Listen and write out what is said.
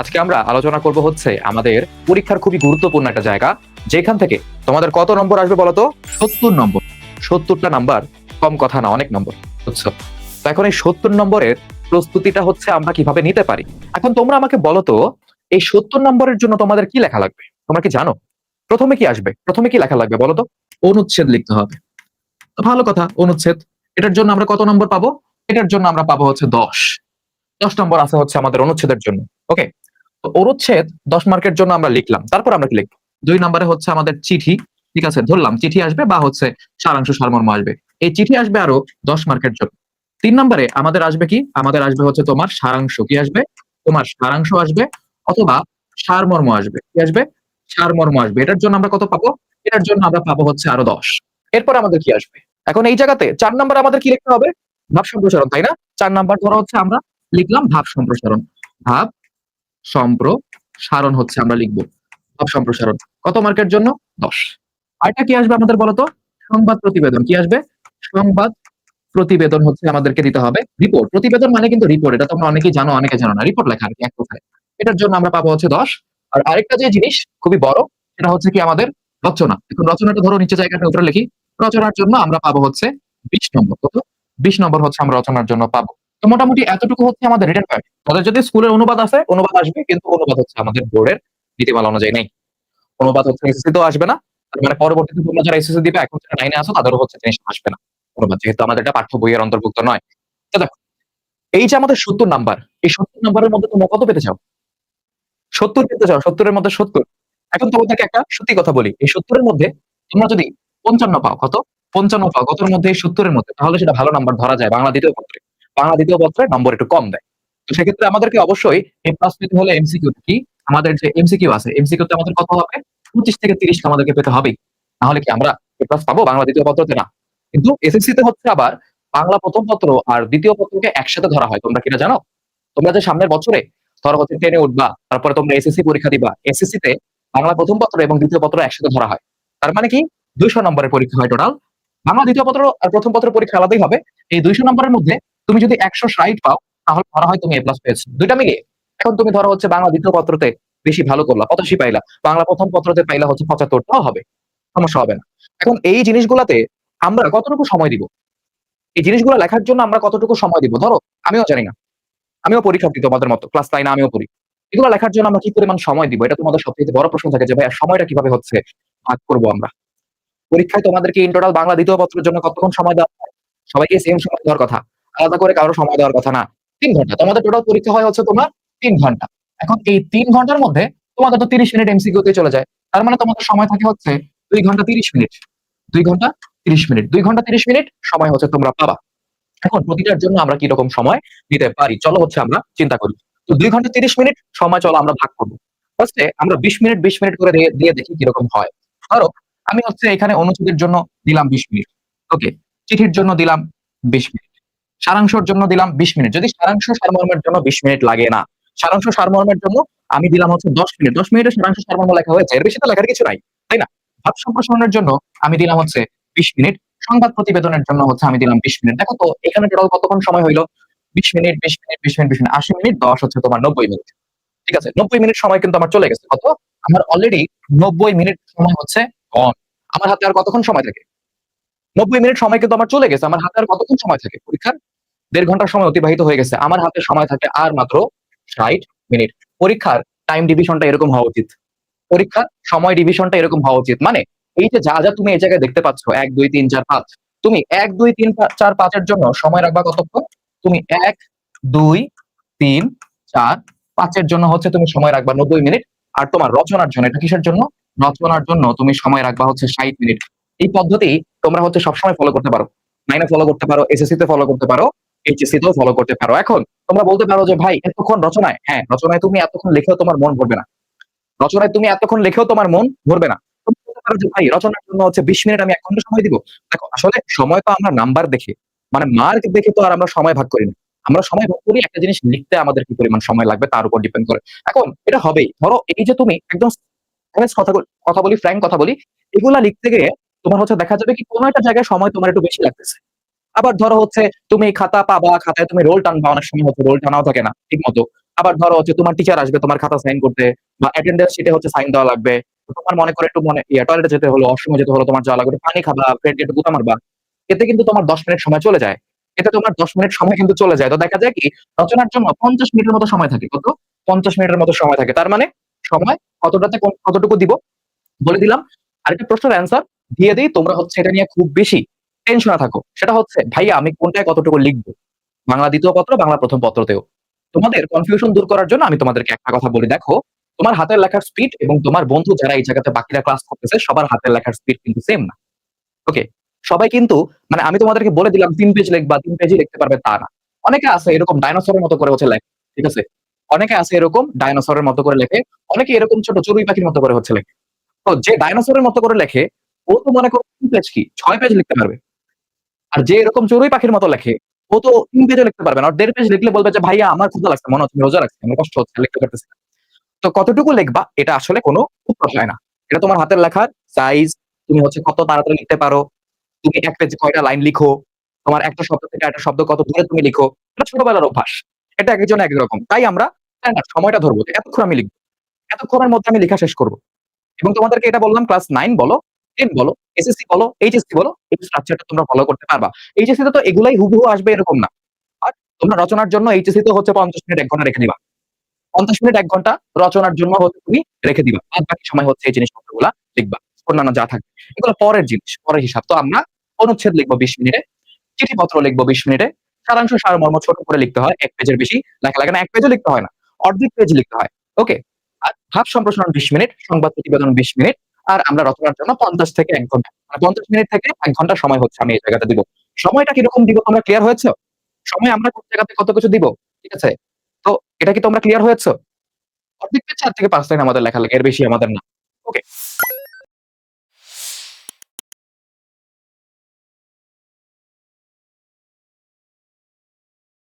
আজকে আমরা আলোচনা করব হচ্ছে আমাদের পরীক্ষার খুবই গুরুত্বপূর্ণ একটা জায়গা, যেখান থেকে তোমাদের কত নম্বর আসবে বলতো? সত্তর নম্বর। সত্তরটা নাম্বার, কম কথা না, অনেক নম্বর, বুঝছ? তো এখন এই সত্তর নম্বরের প্রস্তুতিটা হচ্ছে আমরা কীভাবে নিতে পারি? এখন তোমরা আমাকে বলো তো এই সত্তর নম্বরের জন্য তোমাদের কি লেখা লাগবে? তোমরা কি জানো? প্রথমে কি আসবে? প্রথমে কি লেখা লাগবে বলো তো অনুচ্ছেদ লিখতে হবে। ভালো কথা, অনুচ্ছেদ। এটার জন্য আমরা কত নম্বর পাবো? এটার জন্য আমরা পাবো হচ্ছে দশ। দশ নম্বর আছে হচ্ছে আমাদের অনুচ্ছেদের জন্য, ওকে? অনুচ্ছেদ দশ মার্কের জন্য আমরা লিখলাম। তারপর আমরা কি লিখব? দুই নম্বরে হচ্ছে আমাদের চিঠি, ঠিক আছে? ধরলাম, চিঠি আসবে বা হচ্ছে সারাংশ সারমর্ম আসবে। এই চিঠি আসবে আরও দশ মার্কের জন্য। তিন নম্বরে আমাদের আসবে কি? আমাদের আসবে হচ্ছে তোমার সারাংশ। কি আসবে? তোমার সারাংশ আসবে অথবা সারমর্ম আসবে। কি আসবে? সারমর্ম আসবে। এটার জন্য আমরা কত পাবো? এটার জন্য আমরা পাবো হচ্ছে আরও দশ। এরপর আমাদের কি আসবে? এখন এই জায়গাতে চার নম্বরে আমাদের কি লিখতে হবে? ভাব সম্প্রসারণ, তাই না? চার নাম্বার ধরো হচ্ছে আমরা লিখলাম ভাব সম্প্রসারণ। ভাব সম্প্রসারণ হচ্ছে, আমরা লিখব সম্প্রসারণ কত মার্কের জন্য? দশ। আরেকটা কি আসবে আমাদের বলতো? সংবাদ প্রতিবেদন। কি আসবে? সংবাদ প্রতিবেদন হচ্ছে আমাদেরকে দিতে হবে। রিপোর্ট প্রতিবেদন মানে কিন্তু রিপোর্ট এটা তোমরা অনেকেই জানো, অনেকে জানো না। রিপোর্ট লেখা আর এক কথায়। এটার জন্য আমরা পাবো হচ্ছে দশ। আর আরেকটা যে জিনিস খুবই বড়, সেটা হচ্ছে কি আমাদের রচনা। এখন রচনাটা ধরো, নিচে জায়গাটা উপরে লিখি। রচনার জন্য আমরা পাবো হচ্ছে বিশ নম্বর। কত? বিশ নম্বর হচ্ছে আমরা রচনার জন্য পাবো। তো মোটামুটি এতটুকু হচ্ছে আমাদের রিটার্ন পয়েন্ট তাদের যদি স্কুলের অনুবাদ আছে, অনুবাদ আসবে, কিন্তু অনুবাদ হচ্ছে আমাদের বোর্ডের নীতিমালা অনুযায়ী নেই। অনুবাদ হচ্ছে এসএসসি তো আসবে না মানে পরবর্তীতে তোমরা যারা এসএসসি দিবে, এখন যারা নাইনে আসো তাদেরও হচ্ছে জিনিস আসবে না। অনুবাদ যেহেতু আমাদের এটা পাঠ্য বইয়ের অন্তর্ভুক্ত নয়। তো দেখো, এই যে আমাদের সত্তর নাম্বার, এই সত্তর নাম্বারের মধ্যে তোমরা কত পেতে চাও? সত্তর পেতে চাও, সত্তরের মধ্যে সত্তর। এখন তোমাদেরকে একটা সত্যি কথা বলি, এই সত্তরের মধ্যে তোমরা যদি পঞ্চান্ন পাও, কত? পঞ্চান্ন পাও, কতর মধ্যে? এই সত্তরের মধ্যে, তাহলে সেটা ভালো নাম্বার ধরা যায় বাংলা দ্বিতীয় পত্রে। বাংলা দ্বিতীয় পত্রে নম্বর একটু কম দেয়। তো সেক্ষেত্রে আমাদেরকে অবশ্যই এ প্লাস পেতে হলে এমসিকিউ কি? আমাদের যে এমসিকিউ আছে এমসিকিউ তে আমাদের কত হবে? পঁচিশ থেকে তিরিশ আমাদেরকে পেতে হবেই। তাহলে কি আমরা এ প্লাস পাবো? বাংলা দ্বিতীয় পত্রতে না। কিন্তু এসএসসি তে হচ্ছে আবার বাংলা প্রথম পত্র আর দ্বিতীয় পত্রকে একসাথে ধরা হয়। তোমরা কিনা জানো? তোমরা যে সামনের বছরে ধরো হচ্ছে টেনে উঠবা, তারপরে তোমরা এসএসসি পরীক্ষা দিবা। এসএসসি তে বাংলা প্রথম পত্র এবং দ্বিতীয় পত্র একসাথে ধরা হয়। তার মানে কি? দুইশো নম্বরের পরীক্ষা হয় টোটাল বাংলা দ্বিতীয় পত্র আর প্রথম পত্রের পরীক্ষা আলাদাই হবে। এই দুইশো নম্বরের মধ্যে তুমি যদি একশো ষাট পাও, তাহলে ধরা হয় তুমি এ প্লাস পেয়েছ। দুইটা মিলিয়ে। এখন তুমি ধরো হচ্ছে বাংলা দ্বিতীয় পত্রতে বেশি ভালো করলা, পঁচাশি পাইলা। বাংলা প্রথম পত্রতে পাইলা হচ্ছে পঁচাত্তরটাও হবে। সমস্যা হবে না। এখন এই জিনিসগুলাতে আমরা কতটুকু সময় দিব? এই জিনিসগুলো লেখার জন্য আমরা কতটুকু সময় দিব? ধরো, আমিও জানি না। আমিও পরীক্ষার্থী তোমাদের মতো ক্লাস নাইনে আমিও পড়ি। এগুলো লেখার জন্য আমরা কি পরিমাণ সময় দিব? এটা তোমাদের সবথেকে বড় প্রশ্ন থাকে যে ভাই সময়টা কীভাবে হচ্ছে? ভাগ করব আমরা। পরীক্ষায় তোমাদেরকে ইন টোটাল বাংলা দ্বিতীয় পত্রের জন্য কতক্ষণ সময় দেওয়া হয়? সবাইকে সেম সময় দেওয়ার কথা। আলাদা করে কারও সময় দেওয়ার কথা না। তিন ঘণ্টা। তোমাদের টোটাল পরীক্ষা হয় হচ্ছে তোমার তিন ঘণ্টা। এখন এই তিন ঘণ্টার মধ্যে তোমাদের তো তিরিশ মিনিট এমসিকিউ তে চলে যায়। তার মানে তোমাদের সময় থাকে হচ্ছে দুই ঘণ্টা তিরিশ মিনিট। দুই ঘণ্টা তিরিশ মিনিট। দুই ঘণ্টা তিরিশ মিনিট সময় হচ্ছে তোমরা পাবা। এখন প্রতিটার জন্য আমরা কি রকম সময় দিতে পারি? চলো হচ্ছে আমরা চিন্তা করি। তো দুই ঘণ্টা তিরিশ মিনিট সময় চলো আমরা ভাগ করব। ফার্স্টে আমরা বিশ মিনিট বিশ মিনিট করে দিয়ে- দিয়ে দেখি কীরকম হয়। ধরো, আমি হচ্ছে এখানে অনুচ্ছেদের জন্য দিলাম বিশ মিনিট। ওকে চিঠির জন্য দিলাম বিশ মিনিট। সারাংশের জন্য দিলাম বিশ মিনিট। যদি সারাংশ সারমর্মের জন্য বিশ মিনিট লাগে না, সারাংশ সারমর্মের জন্য আমি দিলাম হচ্ছে দশ মিনিট। দশ মিনিটে সারাংশ সারমর্ম লেখা হয়েছে। এর বেশি তো লেখার কিছু নাই, তাই না? ভাব সম্প্রসারণের জন্য আমি দিলাম হচ্ছে বিশ মিনিট। সংবাদ প্রতিবেদনের জন্য হচ্ছে আমি দিলাম বিশ মিনিট। দেখো তো, এখানে টোটাল কতক্ষণ সময় হইল? বিশ মিনিট বিশ মিনিট বিশ মিনিট বিশ মিনিট, আশি মিনিট, দশ হচ্ছে তোমার নব্বই মিনিট। ঠিক আছে? নব্বই মিনিট সময় কিন্তু আমার চলে গেছে। কত? আমার অলরেডি নব্বই মিনিট সময় হচ্ছে কম আমার হাতে আর কতক্ষণ সময় থাকে? নব্বই মিনিট সময় কিন্তু আমার চলে গেছে। আমার হাতে আর কতক্ষণ সময় থাকে? পরীক্ষার দেড় ঘণ্টার সময় অতিবাহিত হয়ে গেছে। আমার হাতে সময় থাকে আর মাত্র ষাট মিনিট। পরীক্ষার টাইম ডিভিশনটা এরকম হওয়া উচিত। পরীক্ষার সময় ডিভিশনটা এরকম হওয়া উচিত। মানে এই যে যা যা তুমি এই জায়গায় দেখতে পাচ্ছ, এক, দুই, তিন, চার, পাঁচ, তুমি এক, দুই, তিন চার, পাঁচের জন্য সময় রাখবা কতক্ষণ? তুমি এক, দুই, তিন, চার, পাঁচের জন্য হচ্ছে তুমি সময় রাখবা নব্বই মিনিট। আর তোমার রচনার জন্য, এটা কিসের জন্য? রচনার জন্য তুমি সময় রাখবা হচ্ছে ষাট মিনিট। এই পদ্ধতি তোমরা হচ্ছে সবসময় ফলো করতে পারো। নাইনে ফলো করতে পারো এসএসসি তে ফলো করতে পারো এইচএসসি তেও ফলো করতে পারো। এখন তোমরা বলতে পারো যে, ভাই, এতক্ষণ রচনায় হ্যাঁ রচনায় তুমি এতক্ষণ লিখেও তোমার মন ভরবে না। রচনায় তুমি এতক্ষণ লিখেও তোমার মন ভরবে না। ভাই, রচনার জন্য হচ্ছে বিশ মিনিট আমি এক ঘণ্টা সময় দিব। দেখো, আসলে সময় তো আমরা নাম্বার দেখে মানে মার্ক দেখে তো আর আমরা সময় ভাগ করি না। আমরা সময় ভাগ করি, একটা জিনিস লিখতে আমাদের কি পরিমাণ সময় লাগবে তার উপর ডিপেন্ড করে। এখন এটা হবেই। ধরো, এই যে তুমি একদম কথা কথা বলি ফ্র্যাঙ্ক কথা বলি, এগুলা লিখতে গিয়ে তোমার হচ্ছে দেখা যাবে কি কোনো একটা জায়গায় সময় তোমার একটু বেশি লাগতেছে। আবার ধরো হচ্ছে তুমি খাতা পাবা খাতায় তুমি রোল টানবা অনেক সময় হচ্ছে রোল টানাও থাকে না ঠিক মতো আবার ধরো হচ্ছে তোমার টিচার আসবে তোমার খাতা সাইন করতে বা অ্যাটেন্ডেন্স শিটে হচ্ছে সাইন দেওয়া লাগবে। তোমার মনে করে একটু মনে টয়লেটে যেতে হলো, অসময় যেতে হলো, তোমার যাওয়া লাগবে, পানি খাবা, ফ্রেন্ডকে একটু গুতা মারবা। এতে কিন্তু তোমার ১০ মিনিট সময় চলে যায়। এতে তোমার ১০ মিনিট সময় কিন্তু চলে যায়। তো দেখা যায় কি রচনার জন্য ৫০ মিনিটের মতো সময় থাকে। কত? ৫০ মিনিটের মতো সময় থাকে। তার মানে সময় কতটাতে কতটুকু দিব? বলে দিলাম। আরেকটা প্রশ্নের অ্যান্সার দিয়ে দিই তোমরা হচ্ছে এটা নিয়ে খুব বেশি টেনশনে থাকো। সেটা হচ্ছে ভাইয়া আমি কোনটায় কতটুকু লিখব? বাংলা ২য় পত্র, বাংলা ১ম পত্রতেও। তোমাদের কনফিউশন দূর করার জন্য আমি তোমাদেরকে একটা কথা বলি দেখো, তোমার হাতের লেখার স্পিড এবং তোমার বন্ধু যারা এই জায়গাতে বাকিরা ক্লাস করতেছে সবার হাতের লেখার স্পিড কিন্তু সেম না। ওকে? সবাই কিন্তু মানে আমি তোমাদেরকে বলে দিলাম ৩ পেজ লিখবা, ৩ পেজই লিখতে পারবে তা না। অনেকে আছে এরকম ডাইনোসরের মতো করে হচ্ছে লেখে। ঠিক আছে? অনেকে আছে এরকম ডাইনোসরের মতো করে লেখে। অনেকে এরকম ছোট চড়ুই পাখির মতো করে হচ্ছে লেখে। তো যে ডাইনোসরের মতো করে লেখে, ও তো মনে করো ৩ পেজ কি ছয় পেজ লিখতে পারবে। আর যে এরকম চড়ুই পাখির মতো লেখে, ও তো ৩ পেজও লিখতে পারবে না। ১.৫ পেজ লিখলে বলবে যে, "ভাইয়া আমার ক্ষুধা লাগছে। মনে হচ্ছে রোজা রাখছি। আমার কষ্ট হচ্ছে। লিখতে পারতেছি না।" তো কতটুকু লিখবা এটা আসলে কোনো উত্তর হয় না। এটা তোমার হাতের লেখার সাইজ, তুমি হচ্ছে কত তাড়াতাড়ি লিখতে পারো, তুমি ১ পেজে কয়টা লাইন লিখো, তোমার একটা শব্দ থেকে একটা শব্দ কত দূরে তুমি লিখো। এটা ছোটবেলার অভ্যাস। এটা একেকজনের একেক রকম। তাই আমরা সময়টা ধরবো এতক্ষণ আমি লিখব। এতক্ষণের মধ্যে আমি লেখা শেষ করব এবং তোমাদেরকে এটা বললাম ক্লাস নাইন বলো, 10 বলো, এসএসসি বলো, এইচএসসি বলো, এই স্ট্রাকচারটা তোমরা ফলো করতে পারবা। এইচএসসি তে এগুলাই হুবহু আসবে এরকম না। আর তোমরা রচনার জন্য এইচএসসি তে হচ্ছে ৫০ মিনিট ১ ঘণ্টা রেখে দিবা। ৫০ মিনিট ১ ঘণ্টা রচনার জন্য হচ্ছে তুমি রেখে দিবা। বাদ বাকি সময় হচ্ছে এই জিনিসপত্রগুলা লিখবা। অন্যান্য যা থাকবে। এগুলো পরের জিনিস, পরের হিসাব। তো আমরা অনুচ্ছেদ লিখব ২০ মিনিটে, চিঠিপত্র লিখব ২০ মিনিটে, সারাংশ সারমর্ম ছোট করে লিখতে হয়। ১ পেজের বেশি লেখা লাগে না। ১ পেজও লিখতে হয় না। অর্ধেক পেজ লিখতে হয়। ওকে? আর ভাব সম্প্রসারণ ২০ মিনিট, সংবাদ প্রতিবেদন ২০ মিনিট, আর আমরা রচনার জন্য ৫০ থেকে এক ঘণ্টা। মানে ৫০ মিনিট থেকে এক ঘণ্টা সময় হচ্ছে আমি এই জায়গাটা দিব। সময়টা কীরকম দিব তোমরা ক্লিয়ার হয়েছ? সময় আমরা কোন জায়গাতে কত কিছু দিব। ঠিক আছে? তো এটা কি তোমরা ক্লিয়ার হয়েছ? অর্ধেক চার থেকে পাঁচ লাইন আমাদের লেখা লাগে। এর বেশি আমাদের না।